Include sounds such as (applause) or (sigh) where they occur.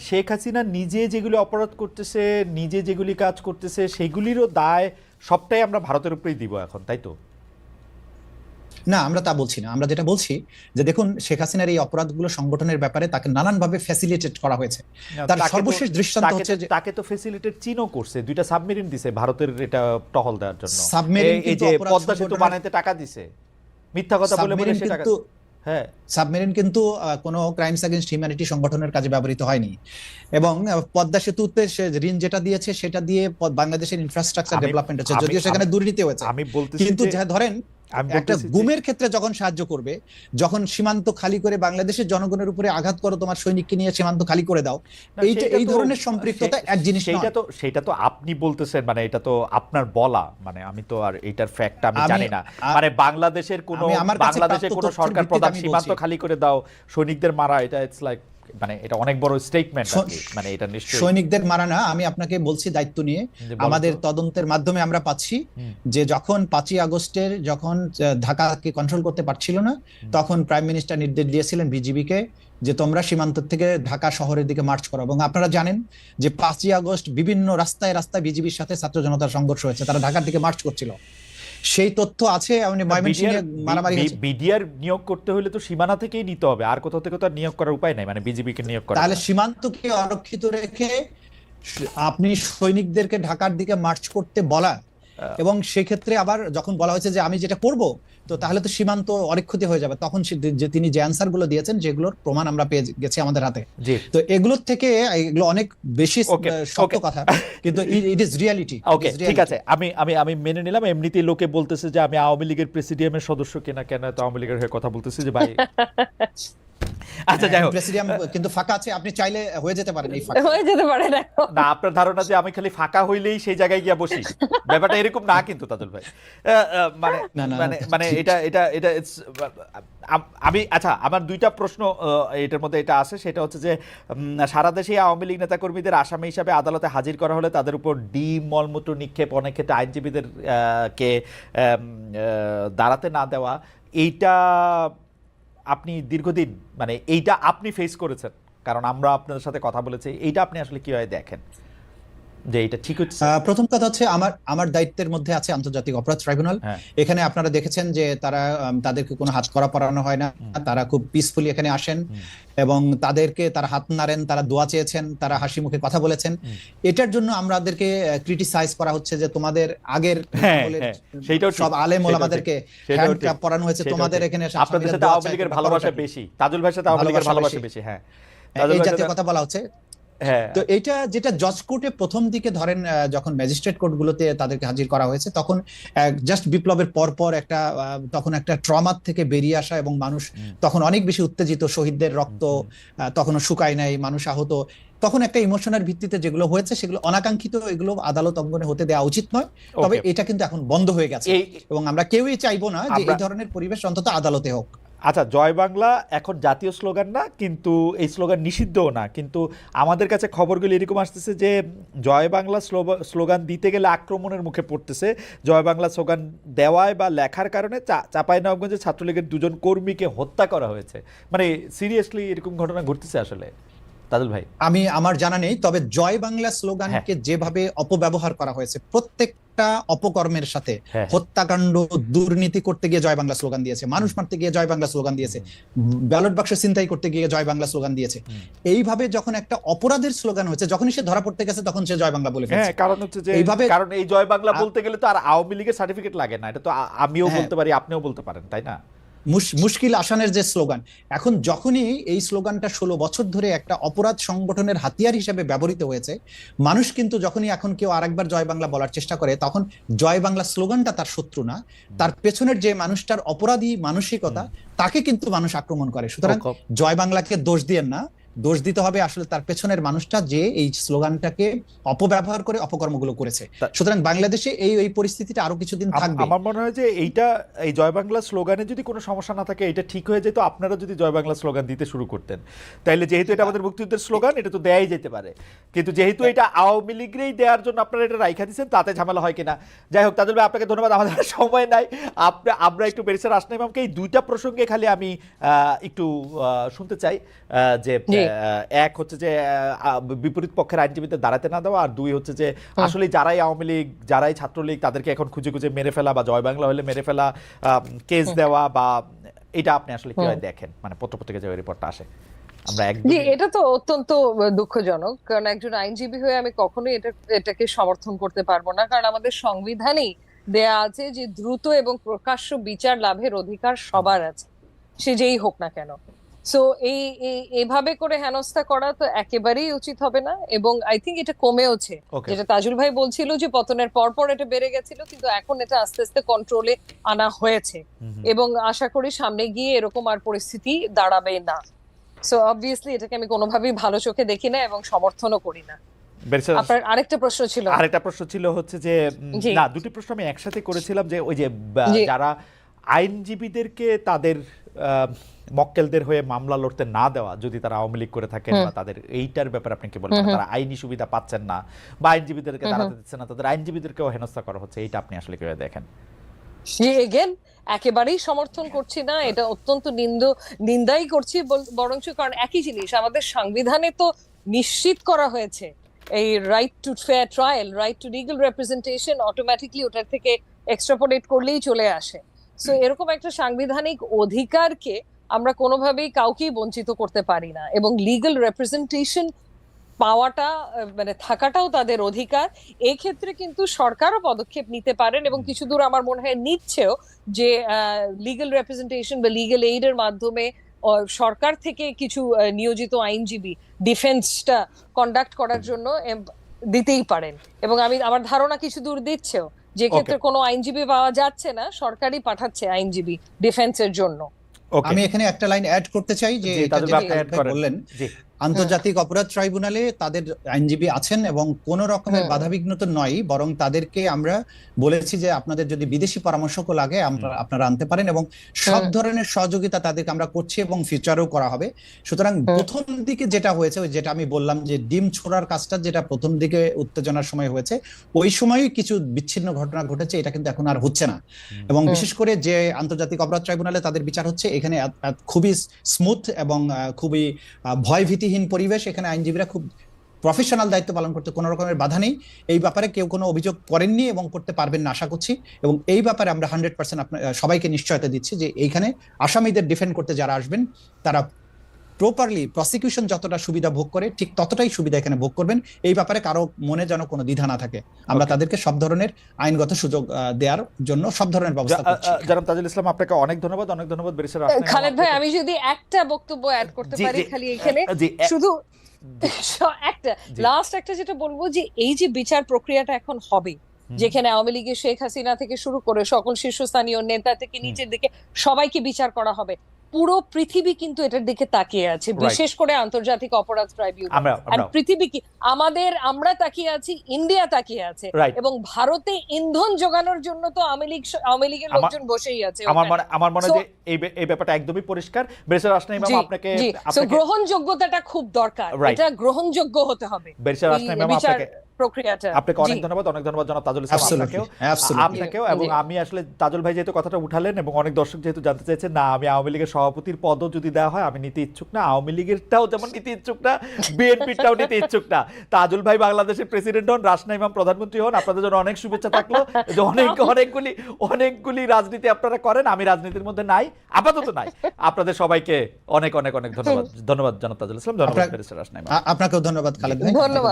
শেখ হাসিনা নিজে যেগুলি অপরাধ করতেছে নিজে যেগুলি কাজ করতেছে সেগুলিরও দায় সবটাই আমরা ভারতের উপরেই দিব এখন তাই তো? না আমরা তা বলছি না। আমরা যেটা বলছি যে দেখুন শেখ হাসিনার এই অপরাধগুলো সংগঠনের ব্যাপারে তাকে নানানভাবে ফ্যাসিলিটেট করা হয়েছে। তার সর্বশেষ দৃষ্টান্ত তাকে হচ্ছে যে তাকে তো ফেসিলিটেট চীনও করছে। দুইটা সাবমেরিন দিছে ভারতের এটা টহল দেওয়ার জন্য। সাবমেরিন এই- যে পদ্মা সেতু বানাইতে টাকা দিছে। মিথ্যা কথা বলে বলে সে টাকা হ্যাঁ। সাবমেরিন কিন্তু কোনো ক্রাইমস অ্যাগেনস্ট হিউম্যানিটি সংগঠনের কাজে ব্যবহৃত হয়নি। এবং পদ্মা সেতুতে সে ঋণ যেটা দিয়েছে সেটা দিয়ে বাংলাদেশের ইনফ্রাস্ট্রাকচার ডেভেলপমেন্ট হচ্ছে যদিও সেখানে দুর্নীতি হয়েছে। আমি বলতেছি কিন্তু যে- ধরেন একটা গুমের ক্ষেত্রে যখন সাহায্য করবে যখন সীমান্ত খালি করে বাংলাদেশের জনগণের উপরে আঘাত করো তোমার সৈনিককে নিয়ে সীমান্ত খালি করে দাও এইটা এই ধরনের সম্পৃক্ততা এক জিনিস নয়। তো সেটা তো আপনি বলতেছেন মানে এটা তো আপনার বলা মানে আমি তো আর এটার ফ্যাক্ট আমি জানি না। মানে বাংলাদেশের কোন বাংলাদেশের কোন সরকার প্রধান সীমান্ত খালি করে দাও সৈনিকদের মারা এটা ইটস লাইক মানে এটা অনেক বড় স্টেটমেন্ট মানে এটা নিশ্চয়ই সৈনিকদের মারা না আমি আপনাকে বলছি দায়িত্ব নিয়ে। আমাদের তদন্তের মাধ্যমে আমরা পাচ্ছি যে যখন পাঁচই আগস্টের যখন ঢাকাকে কন্ট্রোল করতে পারছিল না তখন প্রাইম মিনিস্টার নির্দেশ দিয়েছিলেন বিজিবিকে যে তোমরা সীমান্ত থেকে ঢাকা শহরের দিকে মার্চ করো। এবং আপনারা জানেন যে পাঁচই আগস্ট বিভিন্ন রাস্তায় রাস্তায় বিজিবির সাথে ছাত্র জনতার সংঘর্ষ হয়েছে। তারা ঢাকার দিকে মার্চ করছিল। সেই তথ্য আছে মানে ময়মনসিংহে মারামারি হয়েছে। বিডিআর নিয়োগ করতে হলে তো সীমানা থেকেই নিতে হবে আর কোথাও থেকে তো আর নিয়োগ করার উপায় নাই মানে বিজেপি কে নিয়োগ করা তাহলে সীমান্তকে অরক্ষিত রেখে আপনি সৈনিকদেরকে ঢাকার দিকে মার্চ করতে বলা এবং সেক্ষেত্রে আবার যখন বলা হয়েছে যে আমি যেটা করব তো তাহলে তো সীমান্ত অরক্ষিত হয়ে যাবে। তখন যে তিনি যে অ্যান্সারগুলো দিয়েছেন যেগুলোর প্রমাণ আমরা পেয়ে গেছি আমাদের হাতে। তো এগুলোর থেকে এগুলো অনেক বেশি শক্ত কথা। কিন্তু ইট ইজ রিয়ালিটি ওকে ঠিক আছে। আমি আমি আমি মেনে নিলাম। এমনিতেই লোকে বলতেছে যে আমি আওয়ামী লীগের প্রেসিডিয়ামের সদস্য কিনা কেন তো আওয়ামী লীগের হয়ে কথা বলতেছি যে ভাই? (laughs) আচ্ছা যাই হোক। প্রেসিডিয়াম কিন্তু ফাঁকা আছে আপনি চাইলে হয়ে যেতে পারেন এই ফাঁকা। হয়ে যেতে পারে না। না আপনার ধারণা যে আমি খালি ফাঁকা হইলেই সেই জায়গায় গিয়া বসি ব্যাপারটা এরকম না কিন্তু তাজুল ভাই। মানে মানে মানে এটা এটা এটা আমি আচ্ছা আমার দুইটা প্রশ্ন এটার মধ্যে এটা আছে সেটা হচ্ছে যে সারা দেশে আওয়ামী লীগ নেতাকর্মীদের আসামি হিসাবে আদালতে হাজির করা হলে তাদের উপর ডিম মলমূত্র নিক্ষেপ অনেক ক্ষেত্রে আইনজীবীদের আহ, কে আহ, দাঁড়াতে না দেওয়া এইটা আপনি দীর্ঘদিন মানে এইটা আপনি ফেস করেছেন, কারণ আমরা আপনাদের সাথে কথা বলেছি, এইটা আপনি আসলে কীভাবে দেখেন? যে এটা ঠিক হচ্ছে? প্রথম কথা হচ্ছে আমার আমার দায়িত্বের মধ্যে আছে আন্তর্জাতিক অপরাধ ট্রাইব্যুনাল। হ্যাঁ। এখানে আপনারা দেখেছেন যে তারা তাদেরকে কোনো হাত করা পড়ানো হয় না। তারা খুব পিসফুলি এখানে আসেন এবং তাদেরকে তারা হাত নাড়েন তারা দোয়া চেয়েছেন তারা হাসি মুখে কথা বলেছেন। এটার জন্য আমাদেরকে ক্রিটিসাইজ করা হচ্ছে যে তোমাদের আগের হ্যাঁ, হ্যাঁ, সব আলেম ওলামাদেরকে ঠিক, সেটাও হ্যান্ড ঠিক, পড়ানো হয়েছে। তোমাদের এখানে আপনাদের সাথে আওয়ামী লীগের ভালোবাসা বেশি তাজুল ভাইয়ের সাথে আওয়ামী লীগের ভালোবাসা বেশি। হ্যাঁ। এই জাতীয় কথা বলা হচ্ছে। তো এটা যেটা জজ কোর্টে প্রথম দিকে ধরেন যখন ম্যাজিস্ট্রেট কোর্টগুলোতে তাদেরকে হাজির করা হয়েছে তখন জাস্ট বিপ্লবের পর পর একটা তখন একটা ট্রমার থেকে বেরিয়ে আসা এবং মানুষ তখন অনেক বেশি উত্তেজিত শহীদদের রক্ত তখনও শুকায় নাই মানুষ আহত। তখন একটা ইমোশনের ভিত্তিতে যেগুলো হয়েছে সেগুলো অনাকাঙ্ক্ষিত এগুলো আদালত অঙ্গনে হতে দেওয়া উচিত নয়। তবে এটা কিন্তু এখন বন্ধ হয়ে গেছে এবং আমরা কেউই চাইব না যে এই ধরনের পরিবেশ অন্তত আদালতে হোক। আচ্ছা জয় বাংলা এখন জাতীয় স্লোগান না, কিন্তু এই স্লোগান নিষিদ্ধও না। কিন্তু আমাদের কাছে খবরগুলি এরকম আসতেছে যে, জয় বাংলা স্লোগান দিতে গেলে আক্রমণের মুখে পড়তেছে। জয় বাংলা স্লোগান দেওয়ায় বা লেখার কারণে চাঁপাইনবাবগঞ্জে ছাত্রলীগের দুজন কর্মীকে হত্যা করা হয়েছে। মানে সিরিয়াসলি এরকম ঘটনা ঘটতেছে আসলে? তাজুল ভাই আমি আমার জানা নেই তবে জয় বাংলা স্লোগানকে হ্যাঁ। যেভাবে অপব্যবহার করা হয়েছে প্রত্যেকটা অপকর্মের সাথে হ্যাঁ। হত্যাকাণ্ড দুর্নীতি করতে গিয়ে জয় বাংলা স্লোগান দিয়েছে মানুষ মারতে গিয়ে জয় বাংলা স্লোগান দিয়েছে ব্যালট বাক্স চিন্তাই করতে গিয়ে জয় বাংলা স্লোগান দিয়েছে এইভাবে যখন একটা অপরাধের স্লোগান হয়েছে যখনই সে ধরা পড়তে গেছে তখন সে জয় বাংলা বলে হ্যাঁ কারণ হচ্ছে যে এইভাবে- কারণ এই জয় বাংলা বলতে গেলে তো আর আওয়ামী লীগের সার্টিফিকেট লাগে না এটা তো আমিও হ্যাঁ। বলতে পারি আপনিও বলতে পারেন তাই না মুশকিল আসানের যে স্লোগান এখন যখনই এই স্লোগানটা ষোলো বছর ধরে একটা অপরাধ সংগঠনের হাতিয়ার হিসেবে ব্যবহৃত হয়েছে মানুষ কিন্তু যখনই এখন কেউ আরেকবার জয় বাংলা বলার চেষ্টা করে তখন জয় বাংলা স্লোগানটা তার শত্রু না। তার পেছনের যে মানুষটার অপরাধী মানসিকতা তাকে কিন্তু মানুষ আক্রমণ করে। সুতরাং জয় বাংলাকে দোষ দিয়ে না। দোষ দিতে হবে আসলে তার পেছনের মানুষটা যে এই স্লোগানটাকে অপব্যবহার করে অপকর্মগুলো করেছে। সুতরাং বাংলাদেশে এই এই পরিস্থিতিটা আরও কিছুদিন থাকবে। আমার মনে হয় যে এইটা এই জয় বাংলা স্লোগানে যদি কোনো সমস্যা না থাকে এটা ঠিক হয়ে যেত আপনারা যদি জয় বাংলা স্লোগান দিতে শুরু করতেন। তাইলে যেহেতু এটা আমাদের মুক্তিযুদ্ধের স্লোগান এটা তো দেয়াই যেতে পারে। কিন্তু যেহেতু এটা আওয়ামী লীগেরই দেওয়ার জন্য আপনারা এটা রাইখা দিচ্ছেন তাতে ঝামেলা হয় কিনা? যাই হোক তাদের আপনাকে ধন্যবাদ আমাদের সময় নাই। আপনি আমরা একটু বেরিসার আসনা ইমামকে এই দুইটা প্রসঙ্গে খালি আমি আহ, একটু আহ, শুনতে চাই আহ, যে এক হচ্ছে যে বিপরীত পক্ষের আইনজীবীদের দাঁড়াতে না দেওয়া আর দুই হচ্ছে যে আসলে যারাই আওয়ামী লীগ যারাই ছাত্রলীগ তাদেরকে এখন খুঁজে খুঁজে মেরে ফেলা বা জয় বাংলা হলে মেরে ফেলা কেস দেওয়া বা এটা আপনি আসলে কীভাবে দেখেন? মানে পত্রপত্রিকা যে রিপোর্টটা আসে। জি এটা তো অত্যন্ত দুঃখজনক। কারণ একজন আইনজীবী হয়ে আমি কখনোই এটা এটাকে সমর্থন করতে পারব না। কারণ আমাদের সংবিধানেই দেয়া আছে যে দ্রুত এবং প্রকাশ্য বিচার লাভের অধিকার সবার আছে। সে যেই হোক না কেন। সো এই এভাবে করে হেনস্থা করা তো একেবারেই উচিত হবে না এবং আই থিঙ্ক এটা কমেওছে। যেটা তাজুল ভাই বলছিল যে পতনের পর পর এটা বেড়ে গেছিল কিন্তু এখন এটা আস্তে আস্তে কন্ট্রোলে আনা হয়েছে। এবং আশা করি সামনে গিয়ে এরকম আর পরিস্থিতি দাঁড়াবে না। সো অবভিয়াসলি এটাকে আমি কোনোভাবেই ভালো চোখে দেখি না এবং সমর্থনও করি না। আপনার আরেকটা প্রশ্ন ছিল। আরেকটা প্রশ্ন ছিল হচ্ছে যে না দুটি প্রশ্ন আমি একসাথে করেছিলাম যে ওই যে যারা আইনজীবীদেরকে তাদের মক্কেলদের হয়ে মামলা লড়তে না দেওয়া যদি তারা আওয়ামী লীগ করে থাকেন বা তাদের এইটার ব্যাপারে আপনি কি বলবেন? তারা আইনি সুবিধা পাচ্ছেন না বা আইনজীবীদেরকে দাঁড়াতে দিচ্ছে না তাদের আইনজীবীদেরকেও হেনস্থা করা হচ্ছে এইটা আপনি আসলে কীভাবে দেখেন? এগেন একেবারেই সমর্থন করছি না এটা অত্যন্ত নিন্দ নিন্দাই করছি বরঞ্চ কারণ একই জিনিস আমাদের সংবিধানে তো নিশ্চিত করা হয়েছে এই right to fair trial right to legal representation automatically ওটার থেকে এক্সট্রাপোলেট করলেই চলে আসে। সো এরকম একটা সাংবিধানিক অধিকারকে আমরা কোনোভাবেই কাউকেই বঞ্চিত করতে পারি না এবং লিগাল রেপ্রেজেন্টেশন পাওয়াটা মানে থাকাটাও তাদের অধিকার। ক্ষেত্রে কিন্তু সরকারও পদক্ষেপ নিতে পারেন এবং কিছু দূর আমার মনে হয় নিচ্ছেও যে লিগাল রেপ্রেজেন্টেশন বা লিগ্যাল এইড এর মাধ্যমে সরকার থেকে কিছু নিয়োজিত আইনজীবী ডিফেন্সটা কন্ডাক্ট করার জন্য দিতেই পারেন। এবং আমি, আমার ধারণা কিছু দূর দিচ্ছেও। যে ক্ষেত্রে কোনো আইনজীবী পাওয়া যাচ্ছে না সরকারই পাঠাচ্ছে আইনজীবী ডিফেন্সের জন্য। আমি এখানে একটা লাইন অ্যাড করতে চাই যে বললেন জি। আন্তর্জাতিক অপরাধ ট্রাইব্যুনালে তাদের আইনজীবী আছেন এবং কোন রকমের হুম। বাধাবিঘ্ন তো নয় বরং তাদেরকে আমরা বলেছি যে আপনাদের যদি বিদেশি পরামর্শকও লাগে আমরা- আপনারা আনতে পারেন এবং সব ধরনের সহযোগিতা তাদেরকে আমরা করছি এবং ফিউচারেও করা হবে। সুতরাং প্রথম দিকে যেটা হয়েছে ওই যেটা আমি বললাম যে ডিম ছোড়ার কাজটা যেটা প্রথম দিকে উত্তেজনার সময় হয়েছে ওই সময়ই কিছু বিচ্ছিন্ন ঘটনা ঘটেছে এটা কিন্তু এখন আর হচ্ছে না। এবং বিশেষ করে যে আন্তর্জাতিক অপরাধ ট্রাইব্যুনালে তাদের বিচার হচ্ছে এখানে খুবই স্মুথ এবং আহ, খুবই আহ, ভয়ভীতিহীন পরিবেশ, এখানে আইনজীবীরা খুব প্রফেশনাল দায়িত্ব পালন করতে কোনো রকমের বাধা নেই। এই ব্যাপারে কেউ কোনো অভিযোগ করেননি এবং করতে পারবেন না আশা করছি। এবং এই ব্যাপারে আমরা হান্ড্রেড পার্সেন্ট সবাইকে নিশ্চয়তা দিচ্ছি যে এইখানে আসামিদের ডিফেন্ড করতে যারা আসবেন, তারা প্রপারলি প্রসিকিউশন যতটা সুবিধা ভোগ করে ঠিক ততটাই সুবিধা এখানে ভোগ করবেন। এই ব্যাপারে কারও মনে যেন কোনো দ্বিধা না থাকে। আমরা তাদেরকে সব ধরনের আইনগত সুযোগ দেওয়ার জন্য সব ধরনের ব্যবস্থা করছি। জনাব তাজুল ইসলাম আপনাকে অনেক ধন্যবাদ অনেক ধন্যবাদ ব্যারিস্টার খালেদ ভাই আমি যদি একটা বক্তব্য অ্যাড করতে পারি খালি এখানে শুধু (laughs) একটা লাস্ট একটা যেটা বলব যে এই যে বিচার প্রক্রিয়াটা এখন হবে যেখানে আওয়ামী লীগের শেখ হাসিনা থেকে শুরু করে সকল শীর্ষস্থানীয় নেতা থেকে নিচের দিকে সবাইকে বিচার করা হবে পুরো পৃথিবী কিন্তু এটার দিকে তাকিয়ে আছে বিশেষ করে আন্তর্জাতিক অপরাধ ট্রাইব্যুনাল। পৃথিবী কি আমাদের আমরা তাকিয়ে আছি ইন্ডিয়া তাকিয়ে আছে। এবং ভারতে ইন্ধন যোগানোর জন্য তো আওয়ামী লীগ আওয়ামী লীগের লোকজন বসেই আছে আমার। মনে আমার মনে হয় যে এই ব্যাপারটা একদমই পরিষ্কার। ব্যারিস্টার আসনা ইমাম আপনাকে গ্রহণযোগ্যতাটা খুব দরকার. এটা গ্রহণযোগ্য হতে হবে। ব্যারিস্টার এই আসনা ইমাম আপনাকে প্রক্রিয়াটা। আপনাকে অনেক ধন্যবাদ অনেক ধন্যবাদ জনাব তাজুল ইসলাম আপনাকেও। আপনাকেও এবং আমি আসলে তাজুল ভাই যেহেতু কথাটা উঠালেন এবং অনেক দর্শক যেহেতু জানতে চাইছেন না আমি আওয়ামী লীগের সভাপতির পদও যদি দেওয়া হয় আমি নিতে ইচ্ছুক না। আওয়ামী লীগেরটাও যেমন নিতে ইচ্ছুক না বিএনপিটাও নিতে ইচ্ছুক না। তাজুল ভাই বাংলাদেশের প্রেসিডেন্ট হন রাসনা ইমাম প্রধানমন্ত্রী হন আপনাদের জন্য অনেক শুভেচ্ছা থাকল। যে অনেক অনেকগুলি অনেকগুলি রাজনীতি আপনারা করেন আমি রাজনীতির মধ্যে নাই আপাতত নাই। আপনাদের সবাইকে অনেক অনেক অনেক ধন্যবাদ। ধন্যবাদ জনাব তাজুল ইসলাম ধন্যবাদ আপনাকেও ধন্যবাদ খালেদ ভাই। ধন্যবাদ।